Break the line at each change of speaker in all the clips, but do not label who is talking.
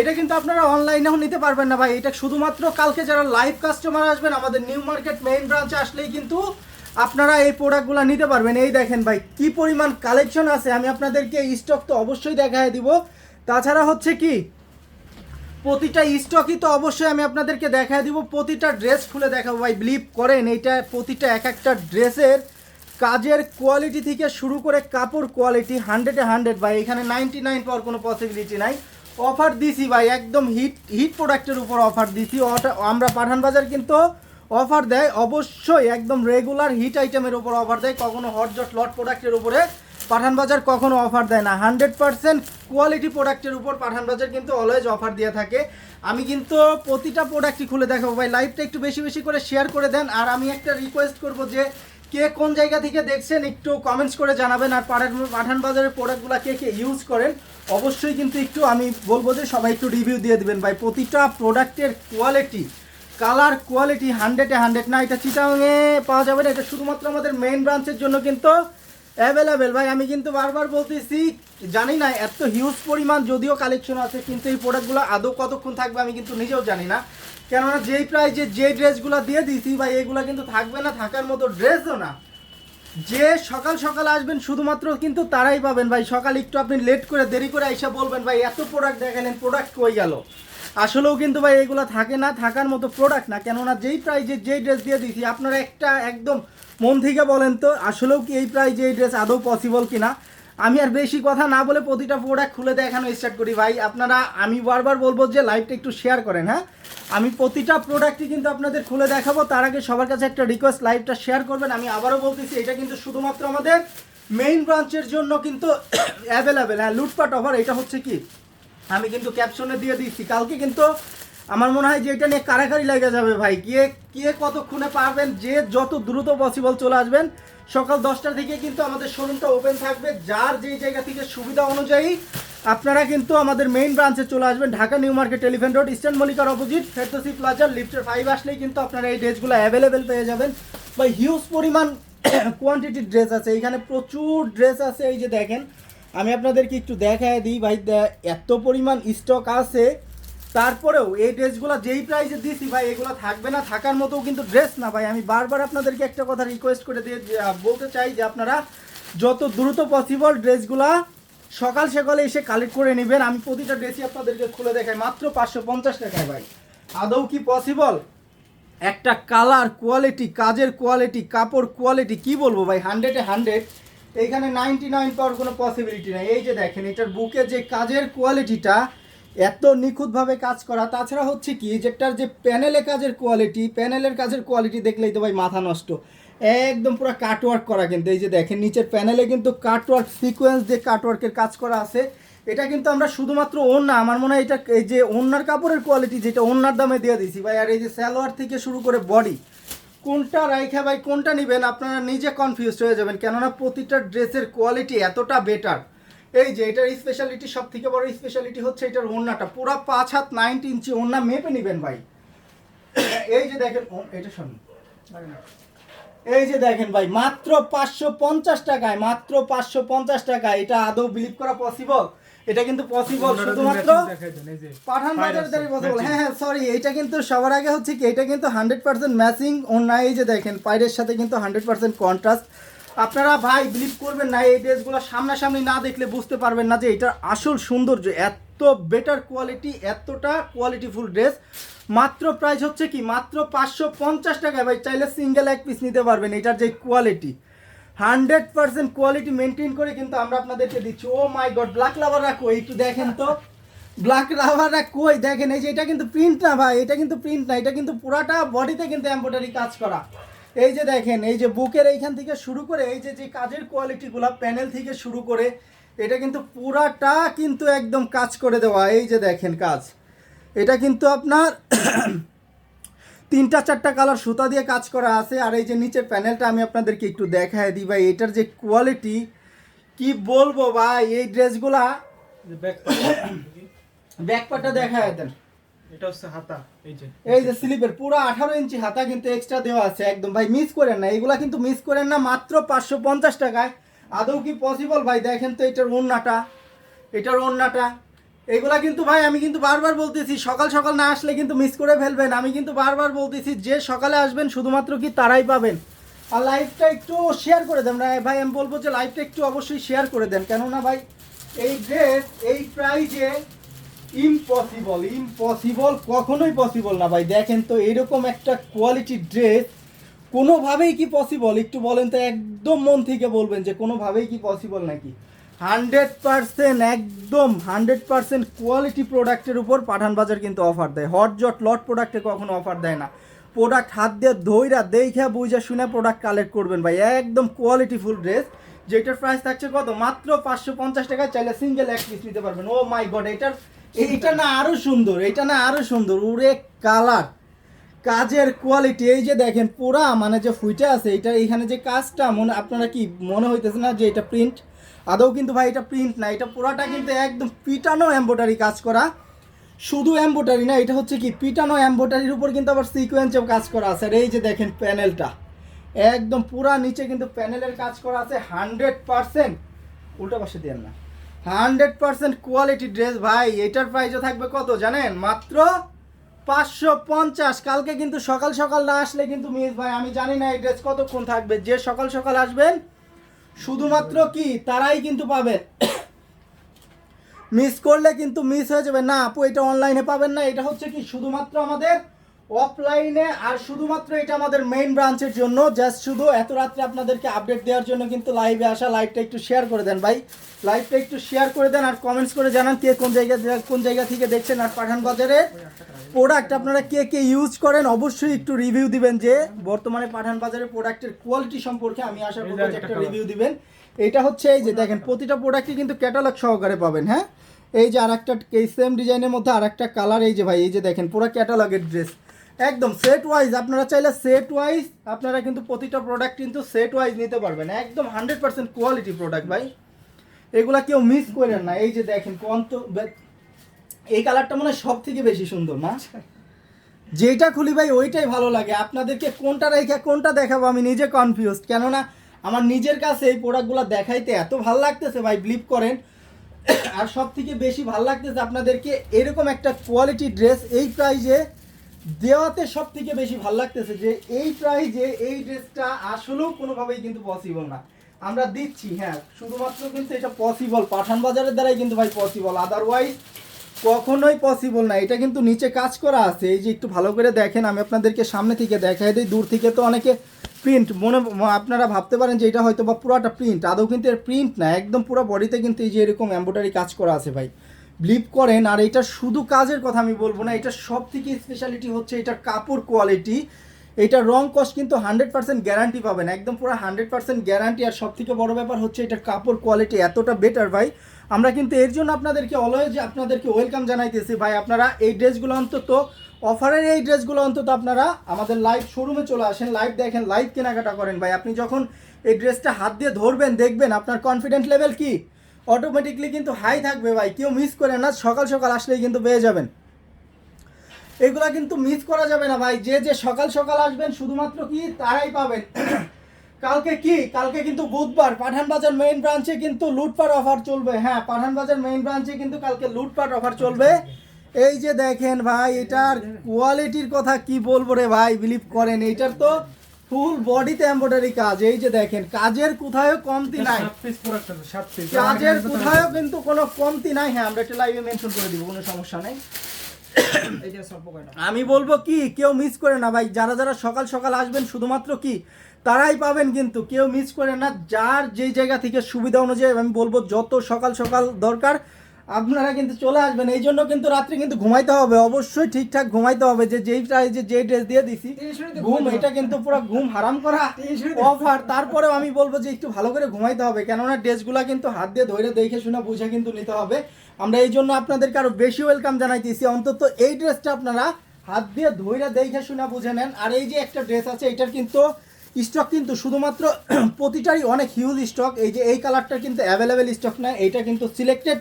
এটা কিন্তু আপনারা অনলাইনেও নিতে পারবেন না ভাই। এটা শুধুমাত্র কালকে যারা লাইভ কাস্টমার আসবেন, আমাদের নিউ মার্কেট মেইন ব্রাঞ্চে আসলেই কিন্তু আপনারা এই প্রোডাক্টগুলো নিতে পারবেন। এই দেখেন ভাই, কি পরিমাণ কালেকশন আছে। আমি আপনাদেরকে স্টক তো অবশ্যই দেখায় দিব। তাছাড়া হচ্ছে কি, প্রতিটা স্টকই তো অবশ্যই আমি আপনাদেরকে দেখায় দিব। প্রতিটা ড্রেস খুলে দেখাবো ভাই বিলিভ করেন, এইটা প্রতিটা এক একটা ড্রেসের কাজের কোয়ালিটি থেকে শুরু করে কাপড় কোয়ালিটি হান্ড্রেডে হান্ড্রেড ভাই। এখানে নাইনটি নাইন পাওয়ার কোনো পসিবিলিটি নাই। অফার দিছি ভাই, একদম হিট হিট প্রোডাক্টের উপর অফার দিছি। আমরা পাঠান বাজার কিন্তু অফার দেয়, অবশ্যই একদম রেগুলার হিট আইটেমের উপর অফার দেয়, কখনো হটজট লট প্রোডাক্টের উপরে পাঠান বাজার কখনো অফার দেয় না। হান্ড্রেড পার্সেন্ট কোয়ালিটি প্রোডাক্টের উপর পাঠান বাজার কিন্তু অলওয়েজ অফার দিয়ে থাকে। আমি কিন্তু প্রতিটা প্রোডাক্টই খুলে দেখাবো ভাই। লাইভটা একটু বেশি বেশি করে শেয়ার করে দেন। আর আমি একটা রিকোয়েস্ট করব যে কে কোন জায়গা থেকে দেখছেন একটু কমেন্টস করে জানাবেন। আর পাঠান বাজারের প্রোডাক্টগুলো কে কে ইউজ করেন, অবশ্যই কিন্তু একটু আমি বলব যে সবাই একটু রিভিউ দিয়ে দেবেন। ভাই, প্রতিটা প্রোডাক্টের কোয়ালিটি কালার কোয়ালিটি হান্ড্রেডে হান্ড্রেড না, এটা চিটাংয়ে পাওয়া যাবে না, এটা শুধুমাত্র আমাদের মেইন ব্রাঞ্চের জন্য কিন্তু অ্যাভেলেবেল ভাই, আমি কিন্তু বারবার বলতেছি, জানি না, এত হিউজ পরিমাণ যদিও কালেকশন আছে, কিন্তু এই প্রোডাক্টগুলো আদৌ কতক্ষণ থাকবে আমি কিন্তু নিজেও জানি না। কেননা যেই প্রাইজে যে ড্রেসগুলো দিয়ে দিয়েছি, ভাই, এগুলো কিন্তু থাকবে না, থাকার মতো ড্রেসও না। যে সকাল সকাল আসবেন, শুধুমাত্র কিন্তু তারাই পাবেন, ভাই। সকাল একটু আপনি লেট করে, দেরি করে এসে বলবেন, ভাই, এত প্রোডাক্ট দেখালেন প্রোডাক্ট কই গেল? আসলেও কিন্তু, ভাই, এগুলো থাকে না, থাকার মতো প্রোডাক্ট না। কেননা যেই প্রাইজে যেই ড্রেস দিয়ে দিয়েছি, আপনারা একটা একদম মন থেকে বলেন তো, আসলেও কি এই প্রাইজে এই ড্রেস আদৌ পসিবল কিনা? আমি আর বেশি কথা না বলে প্রতিটা প্রোডাক্ট খুলে দেখানো স্টার্ট করি। ভাই, আপনারা, আমি বারবার বলব যে লাইভটা একটু শেয়ার করেন হ্যাঁ? আমি প্রতিটা প্রোডাক্টই কিন্তু আপনাদের খুলে দেখাবো। তার আগে সবার কাছে একটা রিকোয়েস্ট লাইভটা শেয়ার করবেন। আমি আবারও বলতেছি, এটা কিন্তু শুধুমাত্র আমাদের মেইন ব্রাঞ্চের জন্য কিন্তু অ্যাভেলেবেল হ্যাঁ লুটপাট অফার এটা হচ্ছে কি? আমি কিন্তু ক্যাপশনে দিয়ে দিচ্ছি কালকে কিন্তু আমার মনে হয় যে এটা নিয়ে কারাকারি লেগে যাবে ভাই। কে কে কতক্ষণে পারবেন, যে যত দ্রুত পসিবল চলে আসবেন, সকাল দশটা থেকে কিন্তু আমাদের শোরুমটা ওপেন থাকবে। যার যেই জায়গা থেকে সুবিধা অনুযায়ী আপনারা কিন্তু আমাদের মেইন ব্রাঞ্চে চলে আসবেন, Dhaka new market elephant road eastern মলিকার opposite Ferdousi প্লাজার লিফটের ফাইভ আসলেই কিন্তু আপনারা এই ড্রেসগুলো অ্যাভেলেবেল পেয়ে যাবেন। বা হিউজ পরিমাণ কোয়ান্টিটির ড্রেস আছে। এখানে প্রচুর ড্রেস আছে, এই যে দেখেন। আমি আপনাদেরকে একটু দেখায় দিই, ভাই এত পরিমাণ স্টক আছে। তারপরেও এই ড্রেসগুলো যেই প্রাইসে দিছি ভাই, এগুলো থাকবে না, থাকার মতো কিন্তু ড্রেস না ভাই। আমি বারবার আপনাদেরকে একটা কথা রিকোয়েস্ট করে দিয়ে বলতে চাই যে আপনারা যত দ্রুত পসিবল ড্রেসগুলা সকাল সকালে এসে কালেক্ট করে নেবেন। আমি প্রতিটা ড্রেসই আপনাদেরকে খুলে দেখাই। মাত্র পাঁচশো পঞ্চাশ টাকায় ভাই। আদৌ কি পসিবল একটা কালার কোয়ালিটি কাজের কোয়ালিটি কাপড় কোয়ালিটি কি বলব ভাই? হান্ড্রেডে হান্ড্রেড এইখানে নাইনটি নাইন পাওয়ার কোনো পসিবিলিটি নাই। এই যে দেখেন, এটার বুকে যে কাজের কোয়ালিটিটা এত নিখুঁতভাবে কাজ করা। তাছাড়া হচ্ছে কি যেটার যে প্যানেলে কাজের কোয়ালিটি প্যানেলের কাজের কোয়ালিটি দেখলেই তো ভাই মাথা নষ্ট। একদম পুরো কাটওয়ার্ক করা কিন্তু, এই যে দেখেন, নিচের প্যানেলে কিন্তু কাটওয়ার্ক সিকোয়েন্স যে কাটওয়ার্কের কাজ করা আছে। এটা কিন্তু আমরা শুধুমাত্র ওন্না আমার মনে হয় এটা এই যে ওন্নার কাপড়ের কোয়ালিটি যেটা ওন্নার দামে দিয়ে দিয়েছি ভাই, আর এই যে সালোয়ার থেকে শুরু করে বডি কোনটা রাইখা ভাই, কোনটা নেবেন আপনারা নিজে কনফিউজ হয়ে যাবেন। কেননা প্রতিটা ড্রেসের কোয়ালিটি এতটা বেটার এই যে এটার স্পেশালিটি সব থেকে বড় স্পেশালিটি হচ্ছে এটার ওন্নাটা পুরো পাঁচ হাত নাইনটি ইঞ্চি ওন্না মেপে নেবেন ভাই। এই যে দেখেন এটা শুনুন। এই যে দেখেন ভাই মাত্র পাঁচশো পঞ্চাশ টাকায় মাত্র পাঁচশো পঞ্চাশ টাকায় এটা আদৌ বিলিভ করা পসিবল এটা কিন্তু পসিবল শুধুমাত্র পাঠান বাজার পসিবল হ্যাঁ হ্যাঁ সরি এটা কিন্তু সবার আগে হচ্ছে কি এটা কিন্তু হান্ড্রেড পার্সেন্ট ম্যাচিং অন্য এই যে দেখেন পাইরের সাথে কিন্তু হান্ড্রেড পার্সেন্ট কন্ট্রাস্ট আপনারা ভাই বিলিভ করবেন না, এই ড্রেসগুলো সামনাসামনি না দেখলে বুঝতে পারবেন না যে এটার আসল সৌন্দর্য, এত বেটার কোয়ালিটি এতটা কোয়ালিটিফুল ড্রেস মাত্র প্রাইস হচ্ছে কি? মাত্র পাঁচশো পঞ্চাশ টাকায়। ভাই, চাইলে সিঙ্গেল এক পিস নিতে পারবেন, এটার যে quality hundred percent quality maintain করে কিন্তু আমরা আপনাদেরকে দিচ্ছি। Oh my god black lover রাখো একটু দেখেন তো। ব্ল্যাক রাবাররা কই? দেখেন, এই যে এটা কিন্তু প্রিন্ট না ভাই, এটা কিন্তু প্রিন্ট না, এটা কিন্তু পুরাটা বডিতে কিন্তু এমব্রয়ডারি কাজ করা। এই যে দেখেন এই যে বুকের এইখান থেকে শুরু করে এই যে যে কাজের কোয়ালিটিগুলো প্যানেল থেকে শুরু করে এটা কিন্তু পুরাটা কিন্তু একদম কাজ করে দেওয়া। এই যে দেখেন কাজ। এটা কিন্তু আপনার তিনটা চারটা কালার সুতা দিয়ে কাজ করা আছে। আর এই যে নিচের প্যানেলটা আমি আপনাদেরকে একটু দেখায় দিই ভাই এটার যে কোয়ালিটি কি বলব ভাই এই ড্রেসগুলা ব্যাকপারটা দেখায় দেন।
এই যে।
স্লিপের পুরো আঠারো ইঞ্চি হাতা কিন্তু এক্সট্রা দেওয়া আছে, একদম। ভাই মিস করেন না। কিন্তু মিস করেন না, মাত্র পাঁচশো পঞ্চাশ টাকায়। আদৌ কি পসিবল ভাই, দেখেন তো এটার এটার এগুলা কিন্তু ভাই, আমি কিন্তু বারবার বলতেছি, সকাল সকাল না আসলে কিন্তু মিস করে ফেলবেন। আমি কিন্তু বারবার বলতেছি, যে সকালে আসবেন, শুধুমাত্র কি তারাই পাবেন। আর লাইভটা একটু শেয়ার করে দেন। ভাই ভাই, আমি বলব যে লাইভটা একটু অবশ্যই শেয়ার করে দেন। কেননা ভাই, এই ড্রেস এই প্রাইজে ইম্পসিবল ইম্পসিবল কখনোই পসিবল না ভাই। দেখেন তো, এরকম একটা কোয়ালিটি ড্রেস কোনোভাবেই কি পসিবল একটু বলেন তো, একদম মন থেকে বলবেন যে কোনোভাবেই কি পসিবল নাকি? হান্ড্রেড পার্সেন্ট, একদম হান্ড্রেড পার্সেন্ট কোয়ালিটি প্রোডাক্টের উপর পাঠান বাজার কিন্তু অফার দেয়। হট জট লট প্রোডাক্টে কখনো অফার দেয় না। প্রোডাক্ট হাত দিয়ে ধইরা দেখা বুঝা শুনে প্রোডাক্ট কালেক্ট করবেন ভাই। একদম কোয়ালিটি ফুল ড্রেস যেটার প্রাইস থাকছে কত? মাত্র পাঁচশো পঞ্চাশ টাকা চাইলে সিঙ্গেল এক পিস নিতে পারবেন। ও মাই গড এটার এইটা না আরও সুন্দর এটা না আরও সুন্দর উড়ে কালার। কাজের কোয়ালিটি এই যে দেখেন, পুরা মানে যে ফুইটা আছে এটা এখানে যে কাজটা, মনে আপনারা কি মনে হইতেছে না যে এটা প্রিন্ট আদৌ কিন্তু ভাই এটা প্রিন্ট না, এটা পুরাটা কিন্তু একদম পিটানো এম্বোটারি কাজ করা। শুধু এম্বোটারি না, এটা হচ্ছে কি, পিটানো এম্বোটারির উপর কিন্তু আবার সিকোয়েন্সেও কাজ করা আছে। আর এই যে দেখেন প্যানেলটা একদম পুরা নিচে কিন্তু প্যানেলের কাজ করা আছে হান্ড্রেড পার্সেন্ট উল্টো পাশে দেন না। হান্ড্রেড পার্সেন্ট কোয়ালিটি ড্রেস ভাই, এটার প্রাইসও থাকবে কত জানেন? মাত্র পাঁচশো পঞ্চাশ। কালকে কিন্তু সকাল সকাল না আসলে কিন্তু মিস ভাই, আমি জানি না এই ড্রেস কতক্ষণ থাকবে। যে সকাল সকাল আসবেন, শুধুমাত্র কি, তারাই কিন্তু পাবেন। মিস করলে কিন্তু মিস হয়ে যাবে। না, আপু, এটা অনলাইনে পাবেন না। এটা হচ্ছে কি, শুধুমাত্র আমাদের অফলাইনে আর শুধুমাত্র এটা আমাদের মেইন ব্রাঞ্চের জন্য জাস্ট শুধু এত রাত্রে আপনাদেরকে আপডেট দেওয়ার জন্য কিন্তু লাইভে আসা লাইভটা একটু শেয়ার করে দেন ভাই। লাইভটা একটু শেয়ার করে দেন আর কমেন্টস করে জানান কে কোন জায়গা কোন জায়গা থেকে দেখছেন আর পাঠান বাজারে। প্রোডাক্ট আপনারা কে কে ইউজ করেন অবশ্যই একটু রিভিউ দিবেন যে বর্তমানে পাঠান বাজারের প্রোডাক্টের কোয়ালিটি সম্পর্কে আমি আশা
এই যে একটা
একটা রিভিউ দিবেন। এটা হচ্ছে এই যে দেখেন প্রতিটা প্রোডাক্টই কিন্তু ক্যাটালগ সহকারে পাবেন হ্যাঁ? এই যে আরেকটা এই সেম ডিজাইনের মধ্যে আরেকটা কালার এই যে ভাই এই যে দেখেন পুরো ক্যাটালগের ড্রেস একদম সেট ওয়াইজ আপনারা চাইলে সেট ওয়াইজ আপনারা কিন্তু প্রতিটা প্রোডাক্ট কিন্তু সেট ওয়াইজ নিতে পারবেন। একদম হান্ড্রেড পার্সেন্ট কোয়ালিটি প্রোডাক্ট ভাই। এগুলা কেউ মিস করেন না। এই যে দেখেন কোন তো এই কালারটা মনে হয় সব থেকে বেশি সুন্দর না যেটা খুলি ভাই ওইটাই ভালো লাগে। আপনাদেরকে কোনটা রেখে কোনটা দেখাবো আমি নিজে কনফিউজ কেননা আমার নিজের কাছে এই প্রোডাক্টগুলো দেখাইতে এত ভালো লাগতেছে ভাই বিলিভ করেন। আর সব থেকে বেশি ভালো লাগতেছে আপনাদেরকে এরকম একটা কোয়ালিটি ড্রেস এই প্রাইজে দেওয়াতে সব থেকে বেশি ভালো লাগতেছে যে, এই প্রাইজে এই ড্রেসটা আসলেও কোনোভাবেই কিন্তু পসিবল না। আমরা দিচ্ছি হ্যাঁ শুধুমাত্র কিন্তু এটা পসিবল পাঠান বাজারের দ্বারাই কিন্তু ভাই পসিবল আদারওয়াইজ কখনোই পসিবল না। এটা কিন্তু নিচে কাজ করা আছে। এই যে একটু ভালো করে দেখেন, আমি আপনাদেরকে সামনে থেকে দেখাই দিই। দূর থেকে তো অনেকে প্রিন্ট মনে, আপনারা ভাবতে পারেন যে এটা হয়তো বা পুরাটা প্রিন্ট আদৌ কিন্তু এর প্রিন্ট না। একদম পুরো বডিতে কিন্তু এই যে এরকম এম্ব্রয়ডারি কাজ করা আছে ভাই। বিলিভ করেন, আর এটা শুধু কাজের কথা আমি বলব না, এটা সব থেকে স্পেশালিটি হচ্ছে এটার কাপড় কোয়ালিটি এটা রং কস্ট কিন্তু হান্ড্রেড পার্সেন্ট গ্যারান্টি পাবেন একদম পুরো হান্ড্রেড পার্সেন্ট গ্যারান্টি আর সব থেকে বড় ব্যাপার হচ্ছে এটার কাপড় কোয়ালিটি এতটা বেটার ভাই। আমরা কিন্তু এর জন্য আপনাদেরকে অলওয়েজ আপনাদেরকে ওয়েলকাম জানাইতেছি ভাই, আপনারা এই ড্রেসগুলো অন্তত অফারের এই ড্রেসগুলো অন্তত আপনারা আমাদের লাইভ শোরুমে চলে আসেন লাইভ দেখেন লাইভ কেনাকাটা করেন ভাই। আপনি যখন এই ড্রেসটা হাত দিয়ে ধরবেন, দেখবেন আপনার কনফিডেন্ট লেভেল কি? অটোমেটিকলি কিন্তু হাই থাকবে ভাই। কেউ মিস করে না, সকাল সকাল আসলেই কিন্তু পেয়ে যাবেন। এগুলা কিন্তু মিস করা যাবে না ভাই। যে যে সকাল সকাল আসবেন, শুধুমাত্র কি? তারাই পাবেন। কালকে কি? কালকে কিন্তু বুধবার পাঠান বাজার মেইন ব্রাঞ্চে কিন্তু লুটপাট অফার চলবে। হ্যাঁ পাঠান বাজার মেইন ব্রাঞ্চে কিন্তু কালকে লুটপাট অফার চলবে। এই যে দেখেন ভাই, এটার কোয়ালিটির কথা কি বলব রে ভাই বিলিভ করেন, এইটার তো ফুল বডিতে এমব্রয়ডারি কাজ এই যে দেখেন কাজের কোথাও কমতি নাই। কাজের কোথাও কিন্তু কোনো কমতি নাই। হ্যাঁ আমরা একটা লাইভে মেনশন করে দিব কোনো সমস্যা নেই। আমি বলব কি কেউ মিস করে না ভাই। যারা যারা সকাল সকাল আসবেন শুধুমাত্র কি তারাই পাবেন কিন্তু। কেউ মিস করে না যার যেই জায়গা থেকে সুবিধা অনুযায়ী আমি বলব যত সকাল সকাল দরকার আপনারা কিন্তু চলে আসবেন এই জন্য কিন্তু রাত্রে কিন্তু ঘুমাইতে হবে অবশ্যই ঠিকঠাক ঘুমাইতে হবে যে যেই প্রাইজে যে ড্রেস দিয়ে দিছি ঘুম এটা কিন্তু পুরো ঘুম হারাম করা অফার তারপরেও আমি বলব যে একটু ভালো করে ঘুমাইতে হবে কেননা ড্রেসগুলো কিন্তু হাত দিয়ে ধরে দেখে শুনে বুঝে কিন্তু নিতে হবে। আমরা এই জন্য আপনাদেরকে আরও বেশি ওয়েলকাম জানাইতেছি অন্তত এই ড্রেসটা আপনারা হাত দিয়ে ধইরা দেখে শুনে বুঝে নেন। আর এই যে একটা ড্রেস আছে এটার কিন্তু স্টক কিন্তু শুধুমাত্র প্রতিটারই অনেক হিউজ স্টক এই যে এই কালারটা কিন্তু অ্যাভেলেবেল স্টক না এটা কিন্তু সিলেক্টেড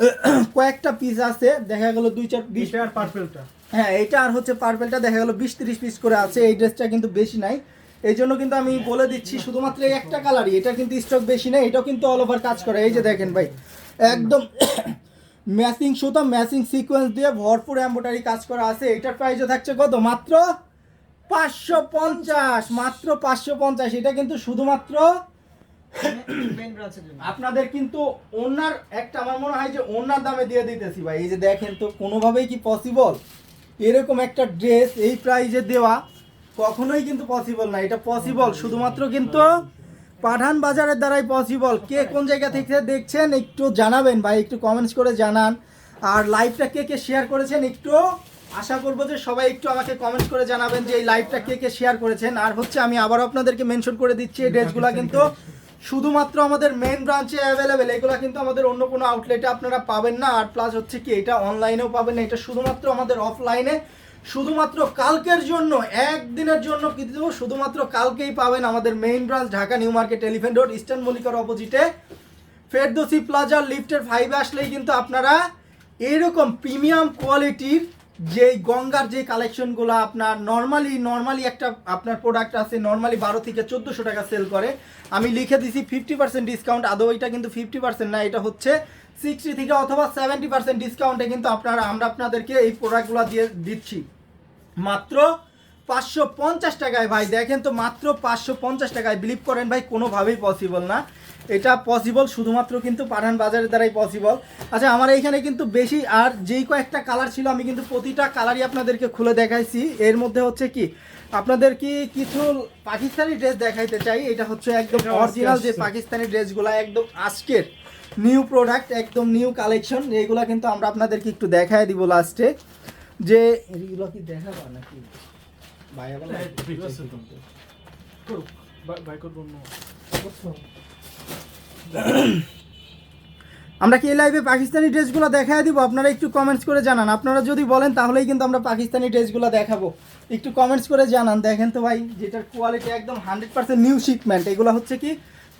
কয়েকটা পিস আছে দেখা গেল দুই চার বিশ
আর পার্পেলটা
হ্যাঁ এটা আর হচ্ছে পার্পেলটা দেখা গেল বিশ তিরিশ পিস করে আছে এই ড্রেসটা কিন্তু বেশি নাই। এই জন্য কিন্তু আমি বলে দিচ্ছি শুধুমাত্র এই একটা কালারই এটা কিন্তু স্টক বেশি নেই এটাও কিন্তু অল ওভার কাজ করে। এই যে দেখেন ভাই একদম ম্যাচিং সুতা ম্যাচিং সিকোয়েন্স দিয়ে ভরপুর এম্বোটারি কাজ করা আছে। এটার প্রাইসও থাকছে কত? মাত্র পাঁচশো পঞ্চাশ মাত্র পাঁচশো পঞ্চাশ। এটা কিন্তু শুধুমাত্র আপনাদের কিন্তু ওনার একটা আমার মনে হয় যে ওনার দামে দিয়ে দিতেছি ভাই। এই যে দেখেন তো, কোনোভাবেই কি পসিবল এরকম একটা ড্রেস এই প্রাইজে দেওয়া কখনোই কিন্তু পসিবল না। এটা পসিবল শুধুমাত্র কিন্তু পাঠান বাজারের দ্বারাই পসিবল কে কোন জায়গা থেকে দেখছেন একটু জানাবেন ভাই, একটু কমেন্টস করে জানান। আর লাইভটা কে কে শেয়ার করেছেন একটু আশা করব যে সবাই একটু আমাকে কমেন্ট করে জানাবেন যে এই লাইভটা কে কে শেয়ার করেছেন। আর হচ্ছে আমি আবারও আপনাদেরকে মেনশন করে দিচ্ছি, এই ড্রেসগুলো কিন্তু শুধুমাত্র আমাদের মেন ব্রাঞ্চে অ্যাভেলেবেল এগুলো কিন্তু আমাদের অন্য কোনো আউটলেটে আপনারা পাবেন না। আর প্লাস হচ্ছে কি, এটা অনলাইনেও পাবেন না, এটা শুধুমাত্র আমাদের অফলাইনে শুধুমাত্র কালকের জন্য, একদিনের জন্য কি দেবো? শুধুমাত্র কালকেই পাবেন আমাদের main branch Dhaka new market elephant road eastern মল্লিকার অপোজিটে ফেরদোসি প্লাজার লিফটের ফাইভে আসলেই কিন্তু আপনারা এরকম প্রিমিয়াম কোয়ালিটির যে গঙ্গার যে কালেকশনগুলো আপনার নর্মালি নর্মালি একটা আপনার প্রোডাক্ট আছে নর্মালি বারো থেকে চোদ্দোশো টাকা সেল করে। আমি লিখে দিছি ফিফটি পার্সেন্ট ডিসকাউন্ট আদৌ এটা কিন্তু ফিফটি পার্সেন্ট না, এটা হচ্ছে সিক্সটি থেকে অথবা সেভেন্টি পার্সেন্ট ডিসকাউন্টে কিন্তু আপনারা, আমরা আপনাদেরকে এই প্রোডাক্টগুলো দিয়ে দিচ্ছি। মাত্র পাঁচশো পঞ্চাশ টাকায় ভাই দেখেন তো মাত্র পাঁচশো পঞ্চাশ টাকায় বিলিভ করেন ভাই কোনোভাবেই পসিবল না। এটা পসিবল শুধুমাত্র কিন্তু পাঠান বাজারের দ্বারাই পসিবল আচ্ছা আমার এইখানে কিন্তু বেশি আর যেই কয়েকটা কালার ছিল আমি কিন্তু প্রতিটা কালারই আপনাদেরকে খুলে দেখাইছি। এর মধ্যে হচ্ছে কি আপনাদের কি কিছু পাকিস্তানি ড্রেস দেখাইতে চাই? এটা হচ্ছে একদম অরিজিনাল যে পাকিস্তানি ড্রেসগুলো একদম আজকের নিউ প্রোডাক্ট একদম নিউ কালেকশন এইগুলা কিন্তু আমরা আপনাদেরকে একটু দেখায় দিব লাস্টে যে এইগুলো কি দেখাবা নাকি? বলো।
হ্যাঁ, ঠিক করুক বাই করব অন্য।
আমরা কি এই লাইভে পাকিস্তানি ড্রেসগুলো দেখায় দিব? আপনারা একটু কমেন্টস করে জানান। আপনারা যদি বলেন তাহলেই কিন্তু আমরা পাকিস্তানি ড্রেসগুলো দেখাবো। একটু কমেন্টস করে জানান। দেখেন তো ভাই যেটার কোয়ালিটি একদম হান্ড্রেড পার্সেন্ট নিউ শিপমেন্ট এগুলো হচ্ছে কি?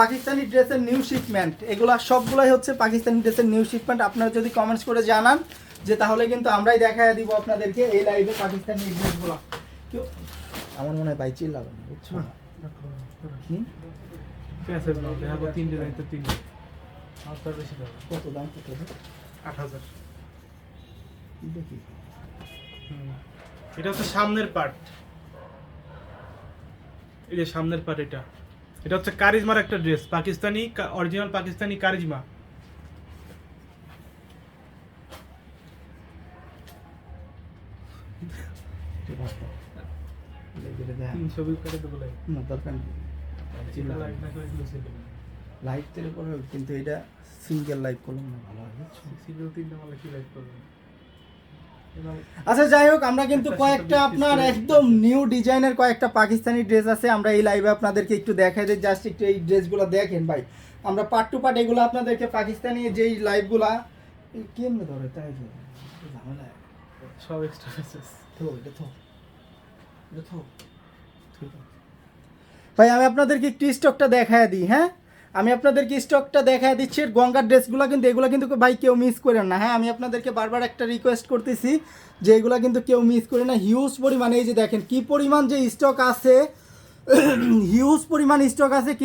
পাকিস্তানি ড্রেসের নিউ শিপমেন্ট এগুলো সবগুলোই হচ্ছে পাকিস্তানি ড্রেসের নিউ শিপমেন্ট আপনারা যদি কমেন্টস করে জানান যে তাহলে কিন্তু আমরাই দেখায় দিব আপনাদেরকে এই লাইভে পাকিস্তানি ড্রেসগুলো। কেউ? আমার মনে হয় ভাই চিল্লাবেন না, বুঝছ। কত দাম কত
আট হাজার।
দেখি
এটা হচ্ছে সামনের পার্ট এই যে সামনের পার্ট এটা। এটা হচ্ছে কারিজমার একটা dress Pakistani original Pakistani Charisma.
কিন্তু এটা সিঙ্গেল লাইভ করলাম না ভালো আচ্ছা যাই হোক, আমরা কিন্তু কয়েকটা আপনার একদম নিউ ডিজাইনের কয়েকটা পাকিস্তানি ড্রেস আছে। আমরা এই লাইভে আপনাদেরকে একটু দেখাই দিই। জাস্ট একটু এই ড্রেসগুলো দেখেন ভাই। আমরা পার্ট টু পার্ট এগুলো আপনাদেরকে পাকিস্তানি যেই লাইভগুলা কেমনে ধরে তাই ঝামেলা
সব এক্সট্রা
ভাই আমি আপনাদেরকে একটু স্টকটা দেখায় দিই হ্যাঁ? আমি আপনাদেরকে স্টকটা দেখায় দিচ্ছি এর গঙ্গার ড্রেসগুলো কিন্তু এগুলো কিন্তু ভাই কেউ মিস করেন না হ্যাঁ? আমি আপনাদেরকে বারবার একটা রিকোয়েস্ট করতেছি যে এগুলো কিন্তু কেউ মিস করে না। হিউজ পরিমাণে এই যে দেখেন কি পরিমাণ যে স্টক আছে হিউজ পরিমাণ স্টক আছে